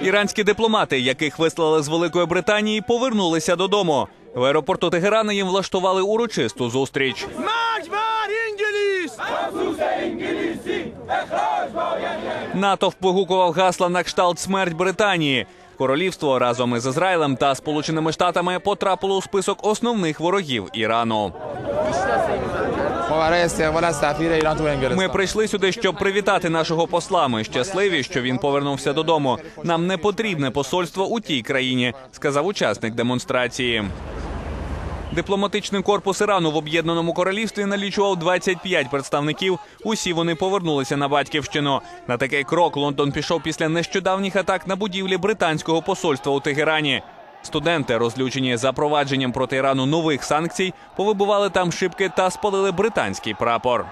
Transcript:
Іранські дипломати, яких вислали з Великої Британії, повернулися додому. В аеропорту Тегерана їм влаштували урочисту зустріч. Натовп вигукував гасла на кшталт смерть Британії. Королівство разом із Ізраїлем та Сполученими Штатами потрапило у список основних ворогів Ірану. Ми прийшли сюди, щоб привітати нашого посла. Ми щасливі, що він повернувся додому. Нам не потрібне посольство у тій країні, сказав учасник демонстрації. Дипломатичний корпус Ірану в об'єднаному королівстві налічував 25 представників. Усі вони повернулися на батьківщину. На такий крок Лондон пішов після нещодавніх атак на будівлі британського посольства у Тегерані. Студенти, розлючені запровадженням проти Ірану нових санкцій, повибивали там шибки та спалили британський прапор.